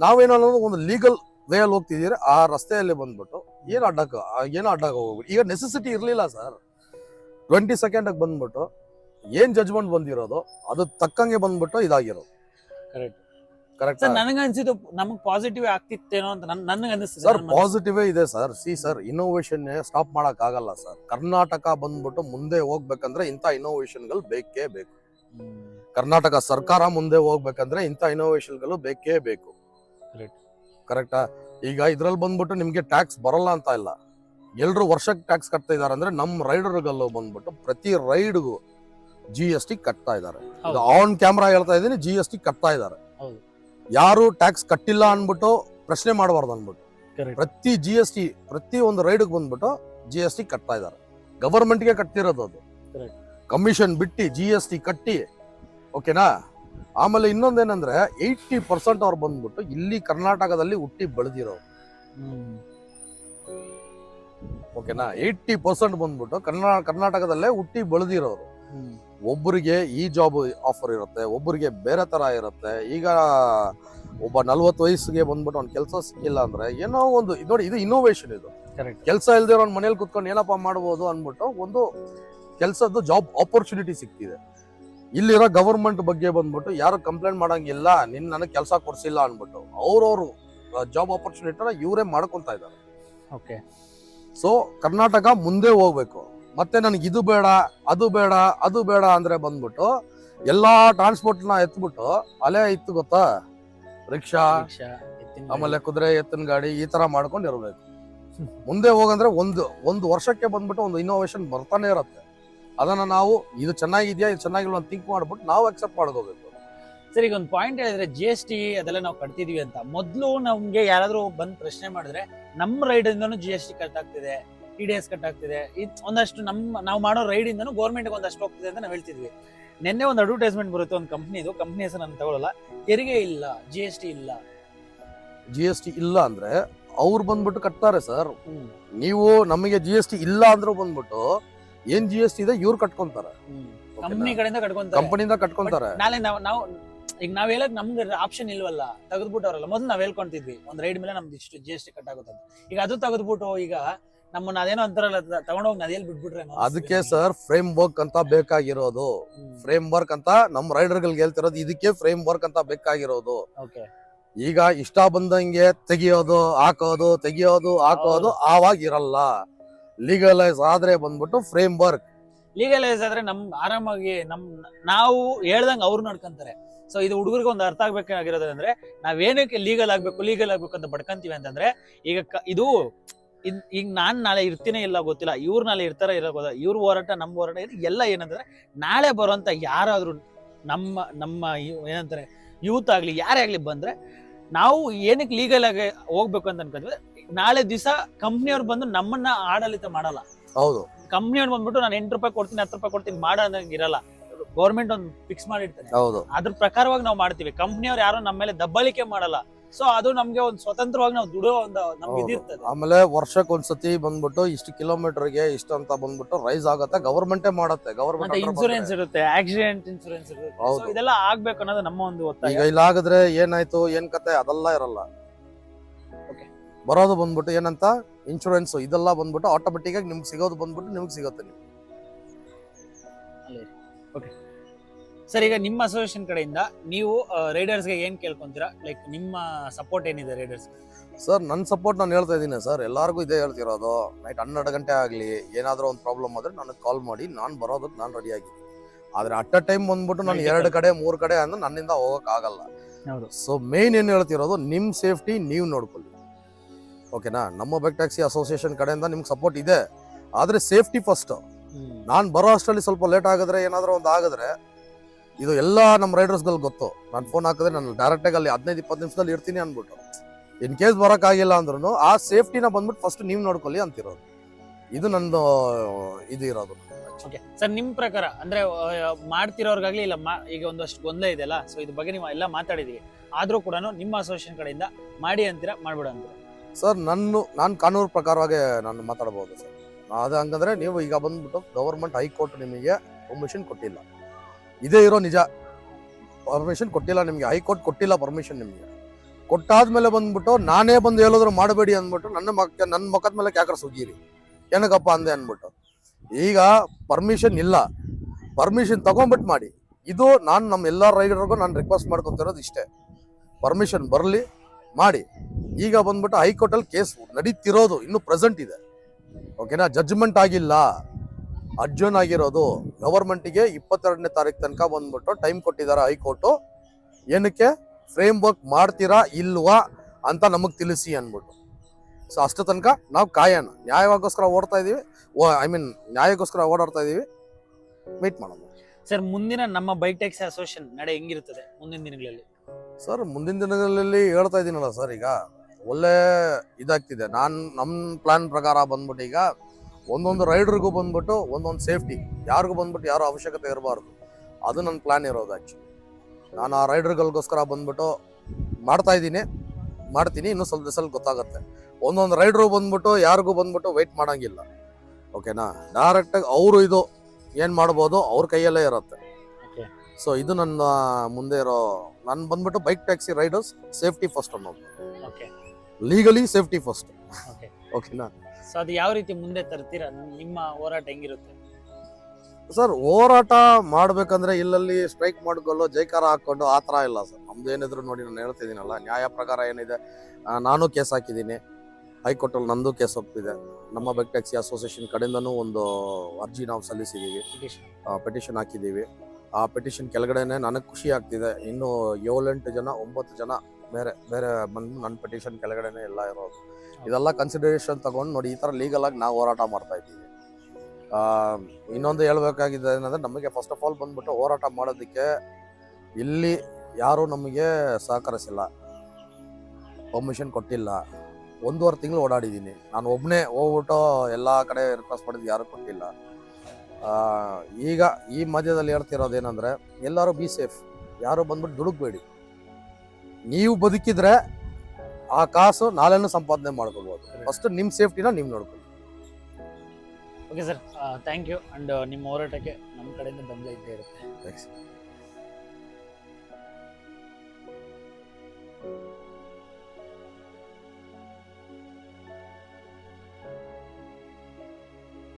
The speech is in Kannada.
ನಾವೇನೋ ಒಂದು ಲೀಗಲ್ ವೇ ಅಲ್ಲಿ ಹೋಗ್ತಿದ್ದೀರಿ ಆ ರಸ್ತೆಯಲ್ಲಿ ಬಂದ್ಬಿಟ್ಟು ಏನು ಅಡ್ಡಕ್ಕೆ ಏನು ಅಡ್ಡಕ್ಕೆ ಹೋಗ್ಬಿಟ್ಟು ಈಗ ನೆಸೆಸಿಟಿ ಇರಲಿಲ್ಲ ಸರ್ ಟ್ವೆಂಟಿ ಸೆಕೆಂಡ್ ಬಂದ್ಬಿಟ್ಟು ಏನು ಜಜ್ಮೆಂಟ್ ಬಂದಿರೋದು ಅದು ತಕ್ಕಂಗೆ ಬಂದ್ಬಿಟ್ಟು ಇದಾಗಿರೋದು. ಕರೆಕ್ಟ್ ಕರೆಕ್ಟ್ ಸರ್ ನನಗೆ ಅನ್ಸಿದ್ದು ನಮಗೆ ಪಾಸಿಟಿವ್ ಆಗ್ತಿತ್ತೇನೋ ಅಂತ ನನ್ ನನಗೆ ಅನಿಸ್ತದೆ ಸರ್ ಪಾಸಿಟಿವೇ. ಇದೆ sir see sir innovation stop ಮಾಡೋಕ್ಕಾಗಲ್ಲ ಆಗಲ್ಲ ಸರ್ ಕರ್ನಾಟಕ ಬಂದ್ಬಿಟ್ಟು ಮುಂದೆ ಹೋಗ್ಬೇಕಂದ್ರೆ ಇಂಥ ಗಳು ಬೇಕೇ ಬೇಕು. ಕರ್ನಾಟಕ ಸರ್ಕಾರ ಮುಂದೆ ಹೋಗ್ಬೇಕಂದ್ರೆ ಇಂಥ ಗಳು ಬೇಕೇ ಬೇಕು. ಕರೆಕ್ಟಾ ಈಗ ಇದ್ರಲ್ಲಿ ಬಂದ್ಬಿಟ್ಟು ನಿಮ್ಗೆ ಟ್ಯಾಕ್ಸ್ ಬರಲ್ಲ ಅಂತ ಇಲ್ಲ. ಎಲ್ಲರೂ ವರ್ಷಕ್ಕೆ ಟ್ಯಾಕ್ಸ್ ಕಟ್ತಾ ಇದ್ದಾರೆ ಅಂದ್ರೆ ನಮ್ಮ ರೈಡರ್ಗಲ್ಲೂ ಬಂದ್ಬಿಟ್ಟು ಪ್ರತಿ ರೈಡ್ಗೂ ಜಿ ಎಸ್ ಟಿ ಕಟ್ತಾ ಇದ್ದಾರೆ. ಆನ್ ಕ್ಯಾಮ್ರಾ ಹೇಳ್ತಾ ಇದ್ದೀನಿ ಜಿ ಎಸ್ ಟಿ ಕಟ್ತಾ ಇದ್ದಾರೆ. ಯಾರು ಟ್ಯಾಕ್ಸ್ ಕಟ್ಟಿಲ್ಲ ಅನ್ಬಿಟ್ಟು ಪ್ರಶ್ನೆ ಮಾಡಬಾರ್ದು ಅನ್ಬಿಟ್ಟು. ಪ್ರತಿ ಜಿ ಎಸ್ ಟಿ ಪ್ರತಿ ಒಂದು ರೈಡ್ಗೆ ಬಂದ್ಬಿಟ್ಟು ಜಿ ಎಸ್ ಟಿ ಕಟ್ತಾ ಇದ್ದಾರೆ. ಗವರ್ಮೆಂಟ್ಗೆ ಕಟ್ತಿರೋದು ಅದು. ಕಮಿಷನ್ ಬಿಟ್ಟು ಜಿ ಎಸ್ ಟಿ ಕಟ್ಟಿ ಓಕೆನಾ ಆಮೇಲೆ ಇನ್ನೊಂದೇನಂದ್ರೆ ಏಯ್ಟಿ ಪರ್ಸೆಂಟ್ ಅವ್ರು ಬಂದ್ಬಿಟ್ಟು ಇಲ್ಲಿ ಕರ್ನಾಟಕದಲ್ಲಿ ಹುಟ್ಟಿ ಬೆಳೆದಿರೋರು. ಓಕೆನಾ? ಏಯ್ಟಿ ಪರ್ಸೆಂಟ್ ಬಂದ್ಬಿಟ್ಟು ಕರ್ನಾ ಕರ್ನಾಟಕದಲ್ಲೇ ಹುಟ್ಟಿ ಬೆಳೆದಿರೋರು. ಒಬ್ಬರಿಗೆ ಈ ಜಾಬ್ ಆಫರ್ ಇರುತ್ತೆ ಒಬ್ಬರಿಗೆ ಬೇರೆ ತರ ಇರುತ್ತೆ. ಈಗ ಒಬ್ಬ ನಲ್ವತ್ತು ವಯಸ್ಸಿಗೆ ಬಂದ್ಬಿಟ್ಟು ಅವ್ನ ಕೆಲಸ ಸಿಕ್ಕಿಲ್ಲ ಅಂದ್ರೆ ಏನೋ ಒಂದು ನೋಡಿ ಇದು ಇನ್ನೋವೇಷನ್ ಇದು. ಕೆಲಸ ಇಲ್ದೇ ಅವ್ನ ಮನೇಲಿ ಕುತ್ಕೊಂಡು ಏನಪ್ಪ ಮಾಡ್ಬೋದು ಅಂದ್ಬಿಟ್ಟು ಒಂದು ಕೆಲಸದ್ದು ಜಾಬ್ ಆಪರ್ಚುನಿಟಿ ಸಿಕ್ತಿದೆ ಇಲ್ಲಿರೋ ಗವರ್ಮೆಂಟ್ ಬಗ್ಗೆ ಬಂದ್ಬಿಟ್ಟು ಯಾರು ಕಂಪ್ಲೇಂಟ್ ಮಾಡಂಗಿಲ್ಲ ನಿನ್ನ ನನಗೆ ಕೆಲಸ ಕೊಡ್ಸಿಲ್ಲ ಅಂದ್ಬಿಟ್ಟು ಅವ್ರವ್ರು ಜಾಬ್ ಆಪರ್ಚುನಿಟಿನ ಇವರೇ ಮಾಡ್ಕೊಂತ ಇದ್ದಾರೆ. ಓಕೆ ಸೊ ಕರ್ನಾಟಕ ಮುಂದೆ ಹೋಗ್ಬೇಕು. ಮತ್ತೆ ನನಗೆ ಇದು ಬೇಡ ಅದು ಬೇಡ ಅದು ಬೇಡ ಅಂದ್ರೆ ಬಂದ್ಬಿಟ್ಟು ಎಲ್ಲಾ ಟ್ರಾನ್ಸ್ಪೋರ್ಟ್ನ ಎತ್ಬಿಟ್ಟು ಅಲೆ ಇತ್ತು ಗೊತ್ತಾ? ರಿಕ್ಷಾ ಆಮೇಲೆ ಕುದುರೆ ಎತ್ತಿನ ಗಾಡಿ ಈ ತರ ಮಾಡ್ಕೊಂಡು ಇರಬೇಕು. ಮುಂದೆ ಹೋಗಂದ್ರೆ ಒಂದು ಒಂದು ವರ್ಷಕ್ಕೆ ಬಂದ್ಬಿಟ್ಟು ಒಂದು ಇನ್ನೋವೇಶನ್ ಬರ್ತಾನೆ ಇರುತ್ತೆ. ಅದನ್ನ ನಾವು ಇದು ಚೆನ್ನಾಗಿದೆಯಾ ಇದು ಚೆನ್ನಾಗಿಲ್ಲ ಅಂತ ಥಿಂಕ್ ಮಾಡ್ಬಿಟ್ಟು ನಾವು ಅಕ್ಸೆಪ್ಟ್ ಮಾಡ್ಕೋಬೇಕು ಸರ್ ಈಗ ಒಂದು ಪಾಯಿಂಟ್ ಹೇಳಿದ್ರೆ ಜಿ ಎಸ್ ಟಿ ಅದೆಲ್ಲ ನಾವು ಕಟ್ತಿದೀವಿ ಅಂತ. ಮೊದಲು ನಮಗೆ ಯಾರಾದರೂ ಬಂದು ಪ್ರಶ್ನೆ ಮಾಡಿದ್ರೆ ನಮ್ಮ ರೈಡ್ ಇಂದನೂ ಜಿ ಎಸ್ ಟಿ ಕಟ್ ಆಗ್ತಿದೆ ಟಿ ಡಿ ಎಸ್ ಕಟ್ ಆಗ್ತಿದೆ. ಇದ್ ಒಂದಷ್ಟು ನಮ್ಮ ನಾವು ಮಾಡೋ ರೈಡ್ ಗೌರ್ಮೆಂಟ್ಗೆ ಗೌರ್ಮೆಂಟ್ ಒಂದಷ್ಟು ಹೋಗ್ತಿದೆ ಅಂತ ನಾವು ಹೇಳ್ತಿದ್ವಿ. ನಿನ್ನೆ ಒಂದು ಅಡ್ವರ್ಟೈಸ್ಮೆಂಟ್ ಬರುತ್ತೆ ಒಂದು ಕಂಪ್ನಿದು ಕಂಪ್ನಿ ಹೆಸರು ನಾನು ತಗೊಳ್ಳಲ್ಲ ತೆರಿಗೆ ಇಲ್ಲ ಜಿ ಎಸ್ ಟಿ ಇಲ್ಲ. ಜಿ ಎಸ್ ಟಿ ಇಲ್ಲ ಅಂದ್ರೆ ಅವ್ರು ಬಂದ್ಬಿಟ್ಟು ಕಟ್ತಾರೆ ಸರ್. ನೀವು ನಮಗೆ ಜಿ ಎಸ್ ಟಿ ಇಲ್ಲ ಅಂದ್ರೂ ಬಂದ್ಬಿಟ್ಟು ಏನ್ ಜಿ ಎಸ್ ಟಿ ಇದೆ ಇವ್ರು ಕಟ್ಕೊಂತಾರ. ಕಟ್ಕೊಂತಾರೆ. ಕಂಪನಿಯಿಂದ ಕಟ್ಕೊಂತಾರೆ. ನಾಳೆ ನಾವು ನಾವು ಈಗ ನಾವ್ ಹೇಳಕ್ ನಮ್ಗೆ ಆಪ್ಷನ್ ಇಲ್ವಲ್ಲ ತೆಗೆದ್ಬಿಟ್ಟವ್ರಲ್ಲ. ಮೊದಲು ನಾವ್ ಹೇಳ್ಕೊಂತಿದ್ವಿ ಒಂದ್ ರೈಡ್ ಮೇಲೆ ನಮ್ದು ಇಷ್ಟು ಜಿ ಎಸ್ ಟಿ ಕಟ್ ಆಗುತ್ತೆ ಈಗ ಅದು ತೆಗೆದ್ಬಿಟ್ಟು ಈಗ ನಮ್ಮನ್ನ ಅದೇನೋ ಅಂತಾರಲ್ಲ ತಗೊಂಡೋಗಿ ಅದೇಲ್ ಬಿಟ್ಬಿಟ್ರೆ ಅದಕ್ಕೆ ಸರ್ ಫ್ರೇಮ್ ವರ್ಕ್ ಅಂತ ಬೇಕಾಗಿರೋದು. ಫ್ರೇಮ್ ವರ್ಕ್ ಅಂತ ನಮ್ಮ ರೈಡರ್ಗಳಿಗೆ ಹೇಳ್ತಿರೋದು ಇದಕ್ಕೆ ಫ್ರೇಮ್ ವರ್ಕ್ ಅಂತ ಬೇಕಾಗಿರೋದು. ಈಗ ಇಷ್ಟ ಬಂದಂಗೆ ತೆಗಿಯೋದು ಹಾಕೋದು ತೆಗಿಯೋದು ಹಾಕೋದು ಆವಾಗ ಇರಲ್ಲ. ಲೀಗಲೈಸ್ ಆದ್ರೆ ಬಂದ್ಬಿಟ್ಟು ಫ್ರೇಮ್ ವರ್ಕ್ ಲೀಗಲೈಸ್ ಆದ್ರೆ ನಮ್ ಆರಾಮಾಗಿ ನಮ್ ನಾವು ಹೇಳ್ದಂಗ್ ಅವ್ರು ನಡ್ಕೊಂತಾರೆ. ಸೊ ಇದು ಹುಡುಗರಿಗೆ ಒಂದು ಅರ್ಥ ಆಗ್ಬೇಕಾಗಿರೋದು ಅಂದ್ರೆ ನಾವೇನಕ್ಕೆ ಲೀಗಲ್ ಆಗ್ಬೇಕು ಲೀಗಲ್ ಆಗ್ಬೇಕು ಅಂತ ಬಡ್ಕಂತೀವಿ ಅಂತಂದ್ರೆ, ಈಗ ಇದು ಈಗ ನಾನ್ ನಾಳೆ ಇರ್ತೀನಿ ಇಲ್ಲ ಗೊತ್ತಿಲ್ಲ, ಇವ್ರು ನಾಳೆ ಇರ್ತಾರ ಇರೋ ಗೊತ್ತಿಲ್ಲ, ಇವ್ರ ಹೋರಾಟ ನಮ್ಮ ಹೋರಾಟ, ಇದು ಎಲ್ಲ ಏನಂದ್ರೆ, ನಾಳೆ ಬರುವಂತ ಯಾರಾದ್ರೂ ನಮ್ಮ ನಮ್ಮ ಏನಂತಾರೆ, ಯೂತ್ ಆಗ್ಲಿ, ಯಾರೇ ಆಗ್ಲಿ ಬಂದ್ರೆ, ನಾವು ಏನಕ್ಕೆ ಲೀಗಲ್ ಆಗಿ ಹೋಗ್ಬೇಕು ಅಂತ ಅನ್ಕೊಂಡ್ರೆ ನಾಳೆ ದಿವಸ ಕಂಪ್ನಿಯವ್ರು ಬಂದು ನಮ್ಮನ್ನ ಆಡಳಿತ ಮಾಡಲ್ಲ. ಹೌದು. ಕಂಪ್ನಿಯವ್ರು ಬಂದ್ಬಿಟ್ಟು ನಾನು ಎಂಟು ರೂಪಾಯಿ ಕೊಡ್ತೀನಿ ಹತ್ತು ರೂಪಾಯಿ ಕೊಡ್ತೀನಿ ಮಾಡೋ ಇರಲ್ಲ. ಗೌರ್ಮೆಂಟ್ ಒಂದು ಫಿಕ್ಸ್ ಮಾಡಿರ್ತಾರೆ ಹೌದು. ಅದ್ರ ಪ್ರಕಾರವಾಗಿ ನಾವು ಮಾಡ್ತೀವಿ. ಕಂಪ್ನಿಯವ್ರು ಯಾರು ನಮ್ಮ ಮೇಲೆ ದಬ್ಬಾಳಿಕೆ ಮಾಡಲ್ಲ. ಸೊ ಅದು ನಮ್ಗೆ ಒಂದು ಸ್ವತಂತ್ರವಾಗಿ ನಾವು ದುಡೋ ಒಂದು ನಮ್ಗೆ. ಇದಿರ್ತದೆ. ಆಮೇಲೆ ವರ್ಷಕ್ಕೆ ಒಂದ್ಸತಿ ಬಂದ್ಬಿಟ್ಟು ಇಷ್ಟು ಕಿಲೋಮೀಟರ್ಗೆ ಇಷ್ಟು ಅಂತ ಬಂದ್ಬಿಟ್ಟು ರೈಸ್ ಆಗತ್ತೆ ಗವರ್ಮೆಂಟೇ ಮಾಡುತ್ತೆ ಗವರ್ಮೆಂಟ್ ಇನ್ಸೂರೆನ್ಸ್ ಇರುತ್ತೆ ಆಕ್ಸಿಡೆಂಟ್ ಇನ್ಸೂರೆನ್ಸ್ ಇರುತ್ತೆ. So ಹೌದು. ಇದೆಲ್ಲ ಆಗ್ಬೇಕು ಅನ್ನೋದು ನಮ್ಮ ಒಂದು ಒತ್ತಾಯ. ಈಗ ಇಲ್ಲಾಗದ್ರೆ ಏನಾಯ್ತು ಏನ್ ಕತೆ ಅದೆಲ್ಲ ಇರಲ್ಲ. ಬರೋದು ಬಂದ್ಬಿಟ್ಟು ಏನಂತ? ಇನ್ಶೂರೆನ್ಸ್ ಇದೆಲ್ಲ ಬಂದ್ಬಿಟ್ಟು ಆಟೋಮೆಟಿಕ್ ಆಗಿ ನಿಮ್ಗೆ ಸಿಗೋದು ಬಂದ್ಬಿಟ್ಟು ನಿಮ್ಗೆ ಸಿಗುತ್ತೆ ಓಕೆ ಸರ್ ಈಗ ನಿಮ್ಮ ಅಸೋಸಿಯೇಷನ್ ಕಡೆಯಿಂದ ನೀವು ರೈಡರ್ಸ್ಗೆ ಏನ್ ಕೇಳ್ಕೊಂತೀರಾ? ಲೈಕ್ ನಿಮ್ಮ ಸಪೋರ್ಟ್ ಏನಿದೆ ರೈಡರ್ಸ್ ಸರ್ ನನ್ನ ಸಪೋರ್ಟ್ ನಾನು ಹೇಳ್ತಾ ಇದ್ದೀನಿ ಸರ್. ಎಲ್ಲರಿಗೂ ಇದೇ ಹೇಳ್ತಿರೋದು. ನೈಟ್ ಹನ್ನೆರಡು ಗಂಟೆ ಆಗಲಿ ಏನಾದರೂ ಒಂದು ಪ್ರಾಬ್ಲಮ್ ಆದರೆ ನನಗೆ ಕಾಲ್ ಮಾಡಿ ನಾನು ಬರೋದಕ್ಕೆ ನಾನು ರೆಡಿ ಆಗಿದ್ದೀನಿ. ಆದ್ರೆ ಅಟ್ ಅ ಟೈಮ್ ಬಂದ್ಬಿಟ್ಟು ನಾನು ಎರಡು ಕಡೆ ಮೂರು ಕಡೆ ಅಂದ್ರೆ ನನ್ನಿಂದ ಹೋಗೋಕ್ಕಾಗಲ್ಲ ಸೊ ಮೇನ್ ಏನು ಹೇಳ್ತಿರೋದು ನಿಮ್ಮ ಸೇಫ್ಟಿ ನೀವು ನೋಡ್ಕೊಳ್ಳಿ. ಓಕೆನಾ? ನಮ್ಮ ಬೈಕ್ ಟ್ಯಾಕ್ಸಿ ಅಸೋಸಿಯೇಷನ್ ಕಡೆಯಿಂದ ನಿಮ್ಗೆ ಸಪೋರ್ಟ್ ಇದೆ. ಆದರೆ ಸೇಫ್ಟಿ ಫಸ್ಟ್. ನಾನು ಬರೋ ಅಷ್ಟರಲ್ಲಿ ಸ್ವಲ್ಪ ಲೇಟ್ ಆಗಿದ್ರೆ ಏನಾದರೂ ಒಂದು ಆಗಿದ್ರೆ ಇದು ಎಲ್ಲ ನಮ್ಮ ರೈಡರ್ಸ್ಗಳು ಗೊತ್ತು. ನಾನು ಫೋನ್ ಹಾಕಿದ್ರೆ ನಾನು ಡೈರೆಕ್ಟಾಗಿ ಅಲ್ಲಿ ಹದಿನೈದು ಇಪ್ಪತ್ತು ನಿಮಿಷದಲ್ಲಿ ಇರ್ತೀನಿ ಅಂದ್ಬಿಟ್ಟು ಇನ್ ಕೇಸ್ ಬರೋಕ್ಕಾಗಿಲ್ಲ ಅಂದ್ರೂ ಆ ಸೇಫ್ಟಿನ ಬಂದ್ಬಿಟ್ಟು ಫಸ್ಟ್ ನೀವು ನೋಡ್ಕೊಳ್ಳಿ ಅಂತಿರೋದು. ಇದು ನಂದು ಇದು ಇರೋದು. ಸರ್ ನಿಮ್ಮ ಪ್ರಕಾರ ಅಂದ್ರೆ ಮಾಡ್ತಿರೋರ್ಗಾಗ್ಲಿ ಇಲ್ಲ ಈಗ ಒಂದಷ್ಟು ಗೊಂದಲ ಇದೆಯಲ್ಲ ಸೊ ಇದ್ರ ಬಗ್ಗೆ ನೀವು ಎಲ್ಲ ಮಾತಾಡಿದೀವಿ ಆದ್ರೂ ಕೂಡ ನಿಮ್ಮ ಅಸೋಸಿಯೇಷನ್ ಕಡೆಯಿಂದ ಮಾಡಿ ಅಂತೀರಾ ಮಾಡ್ಬೇಡ ಅಂತೀರಾ? ಸರ್, ನನ್ನ, ನಾನು ಕಾನೂನು ಪ್ರಕಾರವಾಗಿ ನಾನು ಮಾತಾಡ್ಬೋದು ಸರ್. ಅದು ಹಂಗಂದ್ರೆ ನೀವು ಈಗ ಬಂದ್ಬಿಟ್ಟು ಗವರ್ಮೆಂಟ್ ಹೈಕೋರ್ಟ್ ನಿಮಗೆ ಪರ್ಮಿಷನ್ ಕೊಟ್ಟಿಲ್ಲ. ಇದೇ ಇರೋ ನಿಜ. ಪರ್ಮಿಷನ್ ಕೊಟ್ಟಿಲ್ಲ ನಿಮಗೆ. ಹೈಕೋರ್ಟ್ ಕೊಟ್ಟಿಲ್ಲ ಪರ್ಮಿಷನ್ ನಿಮಗೆ. ಕೊಟ್ಟಾದ್ಮೇಲೆ ಬಂದ್ಬಿಟ್ಟು ನಾನೇ ಬಂದು ಹೇಳಿದ್ರು ಮಾಡಬೇಡಿ ಅಂದ್ಬಿಟ್ಟು ನನ್ನ ಮಕ್ಕ ನನ್ನ ಮುಖದ ಮೇಲೆ ಕ್ಯಾಕರ್ ಸುಗೀರಿ ಏನಕ್ಕಪ್ಪ ಅಂದೆ ಅಂದ್ಬಿಟ್ಟು. ಈಗ ಪರ್ಮಿಷನ್ ಇಲ್ಲ. ಪರ್ಮಿಷನ್ ತಗೊಂಬಿಟ್ಟು ಮಾಡಿ. ಇದು ನಾನು ನಮ್ಮ ಎಲ್ಲ ರೈಡರ್ಗೂ ನಾನು ರಿಕ್ವೆಸ್ಟ್ ಮಾಡ್ಕೊತಿರೋದು ಇಷ್ಟೇ. ಪರ್ಮಿಷನ್ ಬರಲಿ, ಮಾಡಿ. ಈಗ ಬಂದ್ಬಿಟ್ಟು ಹೈಕೋರ್ಟಲ್ಲಿ ಕೇಸ್ ನಡೀತಿರೋದು ಇನ್ನು ಪ್ರೆಸೆಂಟ್ ಇದೆ. ಓಕೆನಾ ಜಜ್ಮೆಂಟ್ ಆಗಿಲ್ಲ. ಅರ್ಜುನ್ ಆಗಿರೋದು ಗವರ್ಮೆಂಟಿಗೆ ಇಪ್ಪತ್ತೆರಡನೇ ತಾರೀಕು ತನಕ ಬಂದ್ಬಿಟ್ಟು ಟೈಮ್ ಕೊಟ್ಟಿದ್ದಾರೆ ಹೈಕೋರ್ಟು. ಏನಕ್ಕೆ? ಫ್ರೇಮ್ ವರ್ಕ್ ಮಾಡ್ತೀರಾ ಇಲ್ವಾ ಅಂತ ನಮಗೆ ತಿಳಿಸಿ ಅಂದ್ಬಿಟ್ಟು. ಸೊ ಅಷ್ಟು ತನಕ ನಾವು ಕಾಯೋಣ. ನ್ಯಾಯವಾಗೋಸ್ಕರ ಓಡ್ತಾ ಇದೀವಿ. ಐ ಮೀನ್ ನ್ಯಾಯಕ್ಕೋಸ್ಕರ ಓಡಾಡ್ತಾ ಇದೀವಿ. ಮೀಟ್ ಮಾಡೋಣ. ಸರ್ ಮುಂದಿನ ನಮ್ಮ ಬೈಟೆಕ್ಸ್ ಅಸೋಸಿಯೇಷನ್ ನಡೆ ಹೆಂಗಿರುತ್ತದೆ ಮುಂದಿನ ದಿನಗಳಲ್ಲಿ? ಸರ್ ಮುಂದಿನ ದಿನಗಳಲ್ಲಿ ಹೇಳ್ತಾ ಇದ್ದೀನಲ್ಲ ಸರ್ ಈಗ. ಒಳ್ಳೆ ಇದಾಗ್ತಿದೆ. ನಾನು ನಮ್ಮ ಪ್ಲಾನ್ ಪ್ರಕಾರ ಬಂದ್ಬಿಟ್ಟು ಈಗ ಒಂದೊಂದು ರೈಡರ್ಗೂ ಬಂದ್ಬಿಟ್ಟು ಒಂದೊಂದು ಸೇಫ್ಟಿ. ಯಾರಿಗೂ ಬಂದ್ಬಿಟ್ಟು ಯಾರು ಅವಶ್ಯಕತೆ ಇರಬಾರ್ದು. ಅದು ನನ್ನ ಪ್ಲಾನ್ ಇರೋದು ಆ್ಯಕ್ಚುಲಿ ನಾನು ಆ ರೈಡರ್ಗಳಿಗೋಸ್ಕರ ಬಂದ್ಬಿಟ್ಟು ಮಾಡ್ತಾ ಇದ್ದೀನಿ. ಮಾಡ್ತೀನಿ. ಇನ್ನೂ ಸ್ವಲ್ಪ ಸ್ವಲ್ಪ ಗೊತ್ತಾಗುತ್ತೆ. ಒಂದೊಂದು ರೈಡ್ರು ಬಂದ್ಬಿಟ್ಟು ಯಾರಿಗೂ ಬಂದ್ಬಿಟ್ಟು ವೆಯ್ಟ್ ಮಾಡೋಂಗಿಲ್ಲ. ಓಕೆನಾ ಡೈರೆಕ್ಟಾಗಿ ಅವರು ಇದು ಏನು ಮಾಡ್ಬೋದು ಅವ್ರ ಕೈಯಲ್ಲೇ ಇರುತ್ತೆ. ಓಕೆ ಸೊ ಇದು ನನ್ನ ಮುಂದೆ ಇರೋ ನಾನು ಬಂದ್ಬಿಟ್ಟು bike taxi riders safety first ಅನ್ನೋದು. Okay legally safety first okay ಓಕೆನಾ ಸೊ ಅದು ಯಾವ ರೀತಿ ಮುಂದೆ ತರ್ತೀರಾ? ನಿಮ್ಮ ಹೋರಾಟ ಹೆಂಗಿರುತ್ತೆ? ಸರ್ ಹೋರಾಟ ಮಾಡ್ಬೇಕಂದ್ರೆ ಇಲ್ಲಲ್ಲಿ ಸ್ಟ್ರೈಕ್ ಮಾಡ್ಕೊಳ್ಳೋ ಜೈಕಾರ ಹಾಕೊಂಡು ಆ ಥರ ಇಲ್ಲ ಸರ್ ನಮ್ದು ಏನಿದ್ರು ನೋಡಿ ನಾನು ಹೇಳ್ತಿದ್ದೀನಲ್ಲ ನ್ಯಾಯ ಪ್ರಕಾರ ಏನಿದೆ ಆ, ನಾನು ಕೇಸ್ ಹಾಕಿದ್ದೀನಿ. ಹೈಕೋರ್ಟಲ್ಲಿ ನಂದು ಕೇಸ್ ಹೋಗ್ತಿದೆ ನಮ್ಮ ಬೆಕ್ ಟ್ಯಾಕ್ಸಿ ಅಸೋಸಿಯೇಷನ್ ಕಡೆಯಿಂದನೂ ಒಂದು ಅರ್ಜಿ ನಾವು ಸಲ್ಲಿಸಿದ್ದೀವಿ. ಪಿಟಿಷನ್ ಪೆಟಿಷನ್ ಹಾಕಿದ್ದೀವಿ. ಆ ಪೆಟಿಷನ್ ಕೆಳಗಡೆನೆ ನನಗೆ ಖುಷಿ ಆಗ್ತಿದೆ. ಇನ್ನು ಏಳೆಂಟು ಜನ ಒಂಬತ್ತು ಜನ ಬೇರೆ ಬೇರೆ ಬಂದು ನನ್ನ ಪಿಟಿಷನ್ ಕೆಳಗಡೆನೇ ಎಲ್ಲ ಇರೋದು. ಇದೆಲ್ಲ ಕನ್ಸಿಡರೇಷನ್ ತಗೊಂಡು ನೋಡಿ ಈ ಥರ ಲೀಗಲ್ ಆಗಿ ನಾವು ಹೋರಾಟ ಮಾಡ್ತಾ ಇದ್ದೀವಿ. ಇನ್ನೊಂದು ಹೇಳ್ಬೇಕಾಗಿದೆ ಏನಂದರೆ ನಮಗೆ ಫಸ್ಟ್ ಆಫ್ ಆಲ್ ಬಂದುಬಿಟ್ಟು ಹೋರಾಟ ಮಾಡೋದಕ್ಕೆ ಇಲ್ಲಿ ಯಾರೂ ನಮಗೆ ಸಹಕರಿಸಿಲ್ಲ. ಪರ್ಮಿಷನ್ ಕೊಟ್ಟಿಲ್ಲ. ಒಂದೂವರೆ ತಿಂಗಳು ಓಡಾಡಿದ್ದೀನಿ. ನಾನು ಒಬ್ಬನೇ ಹೋಗ್ಬಿಟ್ಟು ಎಲ್ಲ ಕಡೆ ರಿಕ್ವೆಸ್ಟ್ ಮಾಡಿದ್ದು ಯಾರೂ ಕೊಟ್ಟಿಲ್ಲ. ಈಗ ಈ ಮಧ್ಯದಲ್ಲಿ ಹೇಳ್ತಿರೋದು ಏನಂದ್ರೆ ಎಲ್ಲರೂ ಬಿ ಸೇಫ್ ಯಾರು ಬಂದ್ಬಿಟ್ಟು ದುಡುಕ್ಬೇಡಿ. ನೀವು ಬದುಕಿದ್ರೆ ಆ ಕಾಸು ನಾಳೆನೂ ಸಂಪಾದನೆ ಮಾಡ್ಕೋಬಹುದು ಫಸ್ಟ್ ನಿಮ್ಮ ಸೇಫ್ಟಿನ ನೀವು ನೋಡ್ಕೊಳ್ಳಿ. Okay sir thank you and ನಿಮ್ಮ ಹೋರಾಟಕ್ಕೆ ನಮ್ಮ ಕಡೆಯಿಂದ ಬೆಂಬಲ ಇದ್ದೇ ಇರುತ್ತೆ. Thanks.